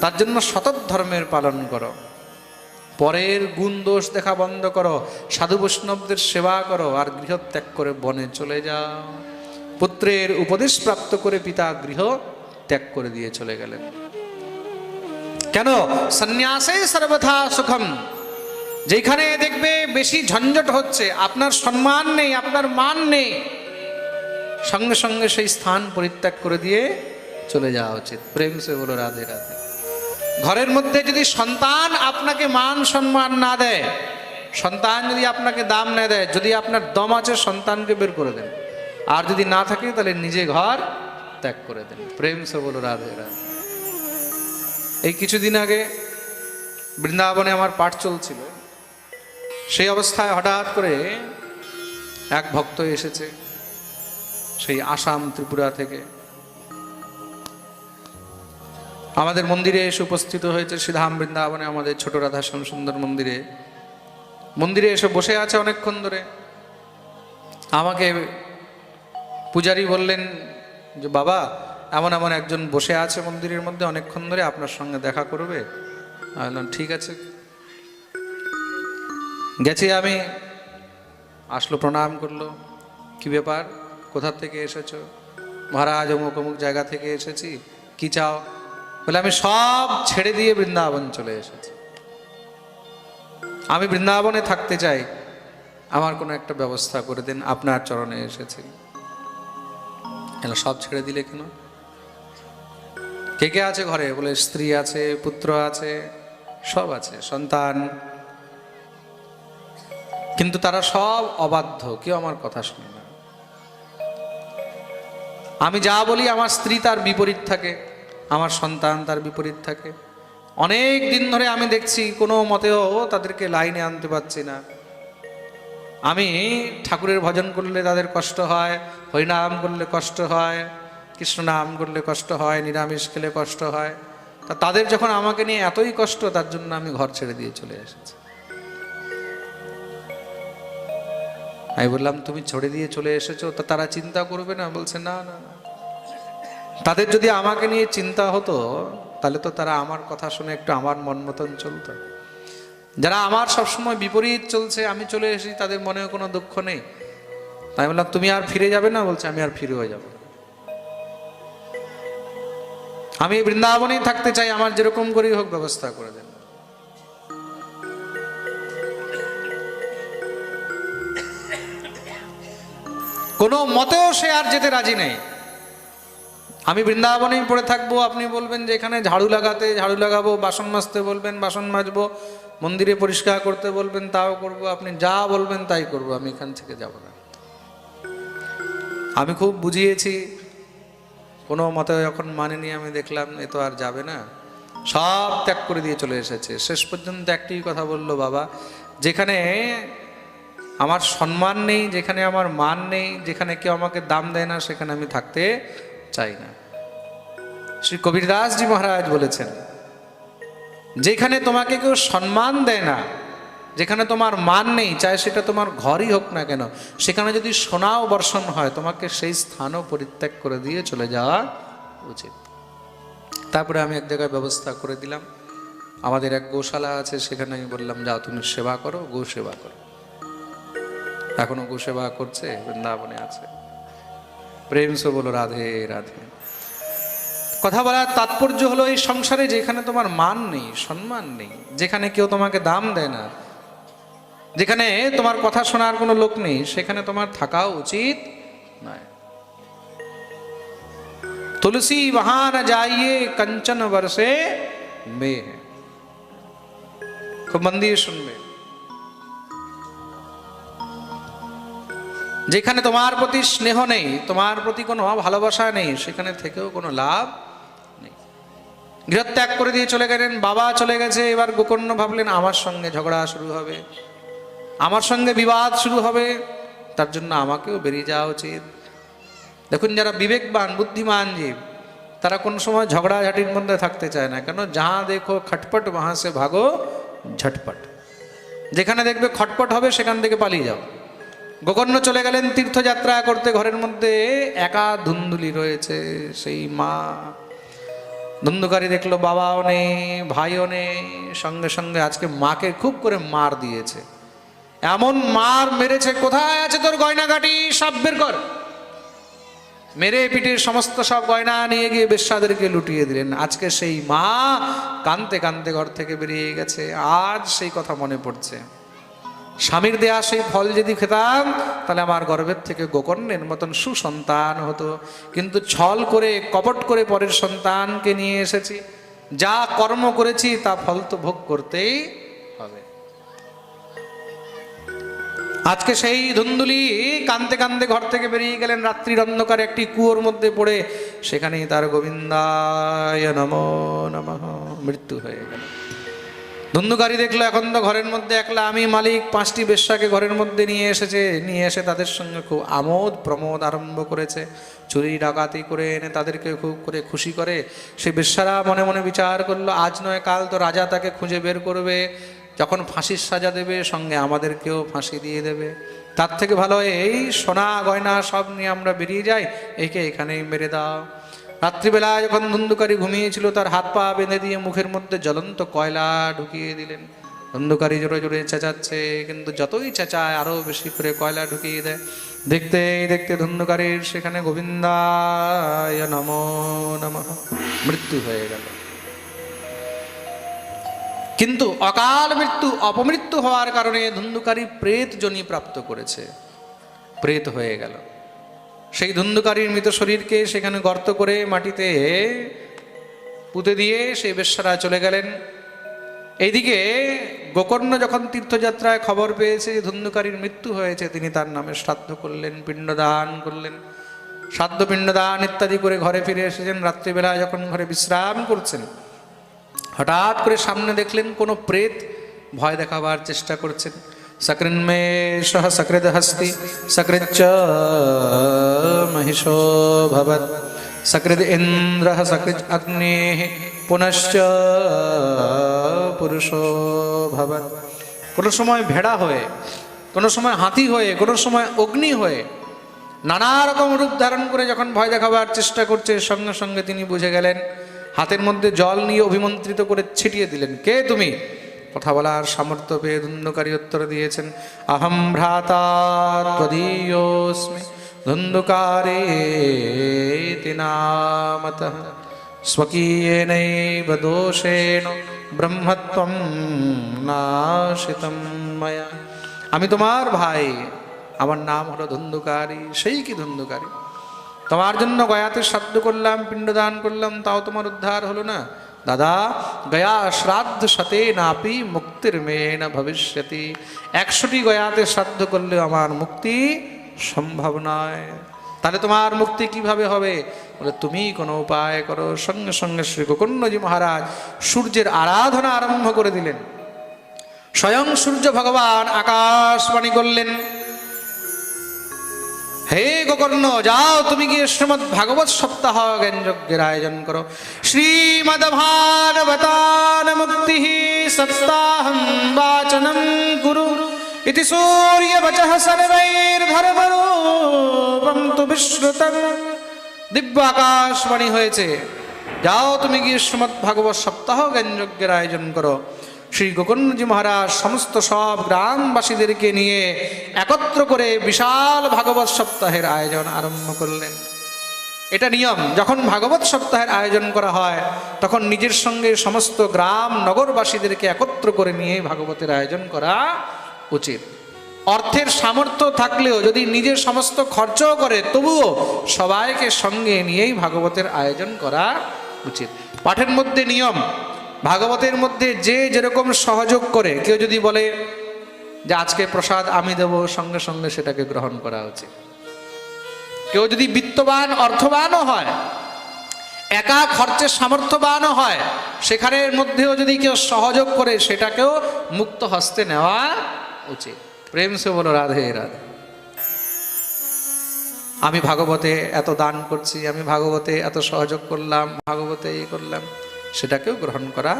তার জন্য সতত ধর্মের পালন করো। পরের গুণ দোষ দেখা বন্ধ করো। সাধু বৈষ্ণবদের সেবা করো আর গৃহ ত্যাগ করে বনে চলে যাও। পুত্রের উপদেশ প্রাপ্ত করে পিতা গৃহ ত্যাগ করে দিয়ে চলে গেলেন। কেন? সন্ন্যাসে সর্বথা সুখম। যেখানে দেখবে বেশি ঝঞ্ঝট হচ্ছে, আপনার সম্মান নেই, আপনার মান নেই। সঙ্গে সঙ্গে সেই স্থান পরিত্যাগ করে দিয়ে চলে যাওয়া উচিত। প্রেম সে বলো, রাধে রাধে। ঘরের মধ্যে যদি সন্তান আপনাকে মান সম্মান না দেয়, সন্তান যদি আপনাকে দাম না দেয়, যদি আপনার দম আছে, সন্তানকে বের করে দেন। আর যদি না থাকে, তাহলে নিজে ঘর ত্যাগ করে দেন। প্রেম সে বলো, রাধে রাধে। এই কিছুদিন আগে বৃন্দাবনে আমার পাঠ চলছিল। সেই অবস্থায় হঠাৎ করে এক ভক্ত এসেছে, সেই আসাম ত্রিপুরা থেকে। আমাদের মন্দিরে এসে উপস্থিত হয়েছে শ্রীধাম বৃন্দাবনে আমাদের ছোট রাধা সুন্দর মন্দিরে। মন্দিরে এসে বসে আছে অনেকক্ষণ ধরে। আমাকে পূজারী বললেন যে, বাবা, এমন এমন একজন বসে আছে মন্দিরের মধ্যে অনেকক্ষণ ধরে, আপনার সঙ্গে দেখা করবে? ঠিক আছে। গেছি আমি, আসলো, প্রণাম করল, কি ব্যাপার? কোথা থেকে এসেছ? মহারাজ অমুক অমুক জায়গা থেকে এসেছি, কি চাও? বলে, আমি সব ছেড়ে দিয়ে বৃন্দাবন চলে এসেছি। আমি বৃন্দাবনে থাকতে চাই। আমার কোনো একটা ব্যবস্থা করে দিন, আপনার চরণে এসেছি। সব ছেড়ে দিলে কেন? কে কে আছে ঘরে? বলে, স্ত্রী আছে, পুত্র আছে, সব আছে, সন্তান। কিন্তু তারা সব অবাধ্য, কেউ আমার কথা শুনে না। আমি যা বলি, আমার স্ত্রী তার বিপরীত থাকে। আমার সন্তান তার বিপরীত থাকে। অনেক দিন ধরে আমি দেখছি কোনো মতেও তাদেরকে লাইনে আনতে পারছি না। আমি ঠাকুরের ভজন করলে তাদের কষ্ট হয়, হরিনাম করলে কষ্ট হয় কৃষ্ণ নাম করলে কষ্ট হয়, নিরামিষ খেলে কষ্ট হয়। তা তাদের যখন আমাকে নিয়ে এতই কষ্ট, তার জন্য আমি ঘর ছেড়ে দিয়ে চলে এসেছি। আমি বললাম, তুমি ছড়ে দিয়ে চলে এসেছ, তা তারা চিন্তা করবে না? বলছে, না না না। তাদের যদি আমাকে নিয়ে চিন্তা হতো, তাহলে তো তারা আমার কথা শুনে একটু আমার মন মতন চলতো। যারা আমার সবসময় বিপরীত চলছে, আমি চলে এসেছি, তাদের মনেও কোনো দুঃখ নেই। তাই বললাম, তুমি আর ফিরে যাবে না? বলছে, আমি আর ফিরেও যাব। না। আমি বৃন্দাবনেই থাকতে চাই, আমার যেরকম করেই হোক ব্যবস্থা করে দেন। কোনো মতেও সে আর যেতে রাজি নেই। আমি বৃন্দাবনেই পড়ে থাকব, আপনি বলবেন যে এখানে ঝাড়ু লাগাতে, ঝাড়ু লাগাবো, বাসন মাজতে বলবেন, বাসন মাজবো, মন্দিরে পরিষ্কার করতে বলবেন, তাও করব, আপনি যা বলবেন তাই করব, আমি এখান থেকে যাব না। আমি খুব বুঝিয়েছি, কোনো মতে যখন মানেনি, আমি দেখলাম এ তো আর যাবে না। সব ত্যাগ করে দিয়ে চলে এসেছে। শেষ পর্যন্ত একটি কথা বলল, বাবা, যেখানে আমার সম্মান নেই, যেখানে আমার মান নেই, যেখানে কেউ আমাকে দাম দেয় না, সেখানে আমি থাকতে চাই না। শ্রী কবিরদাসজি মহারাজ বলেছেন, যেখানে তোমাকে কেউ সম্মান দেয় না, যেখানে তোমার মান নেই, চাই সেটা তোমার ঘরই হোক না কেন, সেখানে যদি সোনাও বর্ষণ হয়, তোমাকে সেই স্থানও পরিত্যাগ করে দিয়ে চলে যাওয়া উচিত। তারপরে আমি এক জায়গায় ব্যবস্থা করে দিলাম। আমাদের এক গোশালা আছে, সেখানে আমি বললাম, যাও তুমি সেবা করো, গো সেবা করো। এখনও গো সেবা করছে, বৃন্দাবনে আছে। প্রেম সে বলো রাধে রাধে কথা বলার তাৎপর্য হলো এই সংসারে যেখানে তোমার মান নেই সম্মান নেই যেখানে কেউ তোমাকে দাম দেয় না যেখানে তোমার কথা শোনার কোনো লোক নেই সেখানে তোমার থাকা উচিত নয় তুলসী वहां न जाइए कंचन वर्षे में है খুব মন দিয়ে শুনবে যেখানে তোমার প্রতি স্নেহ নেই, তোমার প্রতি কোনো ভালোবাসা নেই, সেখানে থেকেও কোনো লাভ নেই। গৃহত্যাগ করে দিয়ে চলে গেলেন, বাবা চলে গেছে, এবার গোকর্ণ ভাবলেন, আমার সঙ্গে ঝগড়া শুরু হবে। আমার সঙ্গে বিবাদ শুরু হবে, তার জন্য আমাকেও বেরিয়ে যাওয়া উচিত। দেখুন, যারা বিবেকবান, বুদ্ধিমান জীব, তারা কোনো সময় ঝগড়া ঝাটির মধ্যে থাকতে চায় না, কেন? যাহা দেখো খটপট ওহা সে ভাগো ঝটপট। যেখানে দেখবে খটপট হবে, সেখান থেকে পালিয়ে যাও। গোকর্ণ চলে গেলেন, তীর্থযাত্রা করতে। ঘরের মধ্যে একা ধুন্দুলি রয়েছে সেই মা। ধুন্ধুকারী দেখল, বাবাও নেই, ভাইও নেই, সঙ্গে সঙ্গে আজকে মাকে খুব করে মার দিয়েছে। এমন মার মেরেছে, কোথায় আছে তোর গয়নাগাটি? সব বের কর। মেরে পিঠে সমস্ত সব গয়না নিয়ে গিয়ে বেশ্যাদেরকে লুটিয়ে দিলেন। আজকে সেই মা কানতে কানতে ঘর থেকে বেরিয়ে গেছে। আজ সেই কথা মনে পড়ছে। স্বামীর দেয়া সেই ফল যদি খেতাম, তাহলে আমার গর্ভের থেকে গোকর্ণের মতন সুসন্তান হতো। কিন্তু ছল করে, কপট করে পরের সন্তানকে নিয়ে এসেছি। যা কর্ম করেছি, তা ফল তো ভোগ করতেই হবে। আজকে সেই ধুন্দুলি কানতে কানতে ঘর থেকে বেরিয়ে গেলেন রাত্রির অন্ধকারে একটি কুয়োর মধ্যে পড়ে। সেখানেই তার গোবিন্দায় নম নমঃ। মৃত্যু হয়ে গেল। ধুন্ধুকারী দেখল, এখন তো ঘরের মধ্যে একলা আমি মালিক। পাঁচটি বেশ্যাকে ঘরের মধ্যে নিয়ে এসেছে। নিয়ে এসে তাদের সঙ্গে খুব আমোদ প্রমোদ আরম্ভ করেছে। চুরি, ডাকাতি করে এনে তাদেরকে খুব করে খুশি করে। সে বেশ্যারা মনে মনে বিচার করল, আজ নয় কাল তো রাজা তাকে খুঁজে বের করবে। যখন ফাঁসির সাজা দেবে, সঙ্গে আমাদেরকেও ফাঁসি দিয়ে দেবে। তার থেকে ভালো, এই সোনা গয়না সব নিয়ে আমরা বেরিয়ে যাই। একে এখানেই মেরে দাও। রাত্রিবেলা যখন ধুন্ধুকারী ঘুমিয়েছিল, তার হাত পা বেঁধে দিয়ে মুখের মধ্যে জ্বলন্ত কয়লা ঢুকিয়ে দিলেন। ধুন্ধুকারী জোরে জোরে চেঁচাচ্ছে, কিন্তু যতই চেঁচায় আরও বেশি করে কয়লা ঢুকিয়ে দেয়। দেখতেই দেখতে ধুন্ধুকারীর সেখানে গোবিন্দায় নম নম। মৃত্যু হয়ে গেল। কিন্তু অকাল মৃত্যু, অপমৃত্যু হওয়ার কারণে ধুন্ধুকারী প্রেত জনি প্রাপ্ত করেছে। প্রেত হয়ে গেল। সেই ধুন্ধুকারীর মৃত শরীরকে সেখানে গর্ত করে মাটিতে পুঁতে দিয়ে সেই বেশ্যারা চলে গেলেন। এইদিকে গোকর্ণ যখন তীর্থযাত্রায় খবর পেয়েছে ধুন্ধুকারীর মৃত্যু হয়েছে, তিনি তার নামে শ্রাদ্ধ করলেন, পিণ্ডদান করলেন। শ্রাদ্ধ, পিণ্ডদান ইত্যাদি করে ঘরে ফিরে এসেছেন। রাত্রিবেলা যখন ঘরে বিশ্রাম করছেন, হঠাৎ করে সামনে দেখলেন কোনো প্রেত ভয় দেখাবার চেষ্টা করছেন। সকৃদ হস্তি সকৃচ্চ মহিষো ভবৎ সকৃদ ইন্দ্র সকৃজ অগ্নি পুনশ্চ পুরুষো ভবৎ কোনো সময় ভেড়া হয়ে, কোনো সময় হাতি হয়ে, কোনো সময় অগ্নি হয়ে, নানা রকম রূপ ধারণ করে যখন ভয় দেখাবার চেষ্টা করছে, সঙ্গে সঙ্গে তিনি বুঝে গেলেন, হাতের মধ্যে জল নিয়ে অভিমন্ত্রিত করে ছিটিয়ে দিলেন, কে তুমি? কথা বলার সামর্থ্য পেয়ে ধুন্ধুকারী উত্তর দিয়েছেন, আহম ভ্রাতা ত্বদীয়োস্মি ধুন্ধুকারে নামত স্বকীয়েনৈব দোষেণ, ব্রহ্মত্বম নাশিতম ময়া। আমি তোমার ভাই, আমার নাম হলো ধুন্ধুকারী সেই কি ধুন্ধুকারী তোমার জন্য গয়াতে শ্রাদ্ধ করলাম, পিণ্ডদান করলাম, তাও তোমার উদ্ধার হলো না। দাদা, গয়া শ্রাদ্ধ সাথে নাপি মুক্তির মেয়ে না ভবিষ্যতি। একশোটি গয়াতে শ্রাদ্ধ করলে আমার মুক্তি সম্ভব নয়। তাহলে তোমার মুক্তি কীভাবে হবে? বলে, তুমি কোনো উপায় করো। সঙ্গে সঙ্গে শ্রী গোকর্ণজি মহারাজ সূর্যের আরাধনা আরম্ভ করে দিলেন। স্বয়ং সূর্য ভগবান আকাশবাণী করলেন। হে গোকর্ণ, যাও তুমি গিয়ে শ্রীমদ ভাগবত সপ্তাহ জ্ঞান যজ্ঞের আয়োজন করো। শ্রীমদ ভাগবতান মুক্তি সপ্তাহম বাচনম গুরু ইতি সূর্য বচঃ সর্বৈর্ধর্মরূপম তু বিশ্রুতম হয়েছে। যাও তুমি গিয়ে ভাগবত সপ্তাহ জ্ঞান যজ্ঞের আয়োজন করো। শ্রী গোকর্ণজি মহারাজ সমস্ত সব গ্রামবাসীদেরকে নিয়ে একত্র করে বিশাল ভাগবত সপ্তাহের আয়োজন আরম্ভ করলেন। এটা নিয়ম, যখন ভাগবত সপ্তাহের আয়োজন করা হয়, তখন নিজের সঙ্গে সমস্ত গ্রাম নগরবাসীদেরকে একত্র করে নিয়ে ভাগবতের আয়োজন করা উচিত। অর্থের সামর্থ্য থাকলেও যদি নিজের সমস্ত খরচও করে, তবুও সবাইকে সঙ্গে নিয়েই ভাগবতের আয়োজন করা উচিত। পাঠের মধ্যে নিয়ম ভাগবতের মধ্যে যে যেরকম সহযোগ করে, কেউ যদি বলে যে আজকে প্রসাদ আমি দেব, সঙ্গে সঙ্গে সেটাকে গ্রহণ করা উচিত। কেউ যদি বিত্তবান, অর্থবানও হয়, একা খরচের সামর্থ্যবানও হয় সেখানের মধ্যেও যদি কেউ সহযোগ করে, সেটাকেও মুক্ত হস্তে নেওয়া উচিত। প্রেম সে বলো, রাধে রাধে। আমি ভাগবতে এত দান করছি, আমি ভাগবতে এত সহযোগ করলাম, ভাগবতে এই করলাম। সেটাকেও গ্রহণ করা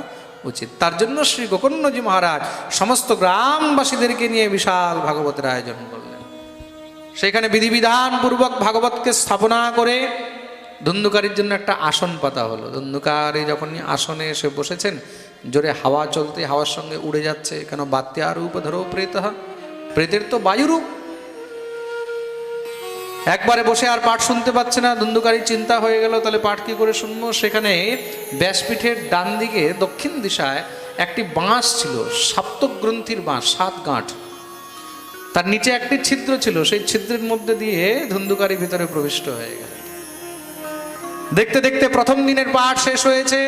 উচিত। তার জন্য শ্রী গোকর্ণজি মহারাজ সমস্ত গ্রামবাসীদেরকে নিয়ে বিশাল ভাগবতের আয়োজন করলেন। সেখানে বিধিবিধান পূর্বক ভাগবতকে স্থাপনা করে ধুন্ধুকারীর জন্য একটা আসন পাতা হলো। ধুন্ধুকারী যখনই আসনে এসে বসেছেন, জোরে হাওয়া চলতে হাওয়ার সঙ্গে উড়ে যাচ্ছে, কেন বাত্যার রূপ ধরো প্রেত। প্রেতের তো বায়ুরূপ একবারে বসে আর পাঠ শুনতে পাচ্ছে না ধুন্ধুকারী চিন্তা হয়ে গেল, তাহলে পাঠ কি করে শুনব? সেখানে ব্যাসপীঠের ডান দিকে, দক্ষিণ দিশায় একটি বাঁশ ছিল সপ্তগ্রন্থির বাঁশ, সাত গাঁঠ। তার নিচে একটি ছিদ্র ছিল, সেই ছিদ্রের মধ্যে দিয়ে ধুন্ধুকারী ভিতরে প্রবিষ্ট হয়ে গেল। দেখতে দেখতে প্রথম দিনের পাঠ শেষ হয়েছে,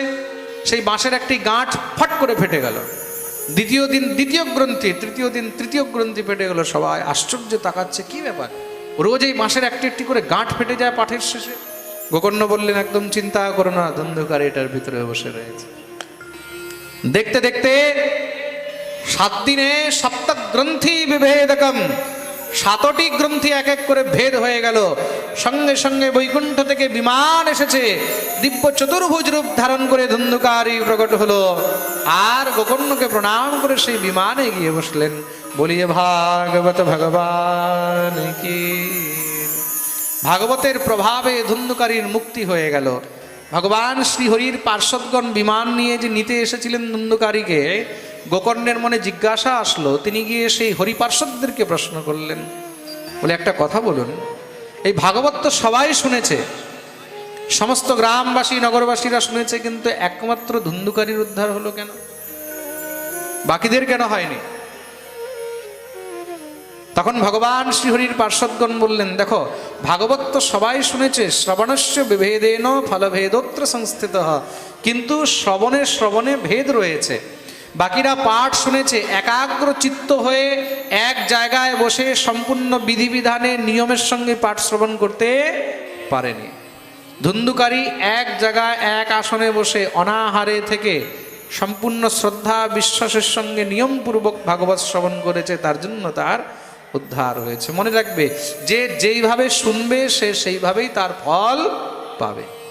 সেই বাঁশের একটি গাঁঠ ফট করে ফেটে গেল। দ্বিতীয় দিন দ্বিতীয় গ্রন্থি, তৃতীয় দিন তৃতীয় গ্রন্থি ফেটে গেল, সবাই আশ্চর্য তাকাচ্ছে, কি ব্যাপার? রোজ এই মাসের একটি একটি করে গাঁঠ ফেটে যায় পাঠের শেষে। গোকর্ণ বললেন, একদম চিন্তা করো না ধন্ধুকার এটার ভিতরে বসে রয়েছে। দেখতে দেখতে সাত দিনে সপ্ত গ্রন্থি বিভেদকম, সাতটি গ্রন্থি এক এক করে ভেদ হয়ে গেল। সঙ্গে সঙ্গে বৈকুণ্ঠ থেকে বিমান এসেছে। দিব্য চতুর্ভুজ রূপ ধারণ করে ধুন্ধুকারী প্রকট হলো। আর গোকর্ণকে প্রণাম করে সেই বিমানে গিয়ে বসলেন। বলিয়ে, ভাগবত ভগবান কি। ভাগবতের প্রভাবে ধুন্ধুকারীর মুক্তি হয়ে গেল। ভগবান শ্রীহরির পার্শ্বদগণ বিমান নিয়ে যে নিতে এসেছিলেন ধুন্ধুকারীকে, গোকর্ণের মনে জিজ্ঞাসা আসলো। তিনি গিয়ে সেই হরি পার্শ্বদদেরকে প্রশ্ন করলেন। বলে, একটা কথা বলুন, এই ভাগবত তো সবাই শুনেছে। সমস্ত গ্রামবাসী, নগরবাসীরা শুনেছে, কিন্তু একমাত্র ধুন্ধুকারীর উদ্ধার হলো কেন? বাকিদের কেন হয়নি? তখন ভগবান শ্রীহরির পার্শ্বদগণ বললেন, দেখো, ভাগবত তো সবাই শুনেছে, শ্রবণস্য বিভেদেন ফলভেদোত্র সংস্থিত। কিন্তু শ্রবণে শ্রবণে ভেদ রয়েছে। বাকিরা পাঠ শুনেছে, একাগ্র চিত্ত হয়ে এক জায়গায় বসে সম্পূর্ণ বিধিবিধানে নিয়মের সঙ্গে পাঠ শ্রবণ করতে পারেনি। ধুন্ধুকারী এক জায়গায় এক আসনে বসে অনাহারে থেকে সম্পূর্ণ শ্রদ্ধা বিশ্বাসের সঙ্গে নিয়মপূর্বক ভাগবত শ্রবণ করেছে, তার জন্য তার উদ্ধার হয়েছে। মনে রাখবে, যে যেইভাবে শুনবে, সে সেইভাবেই তার ফল পাবে।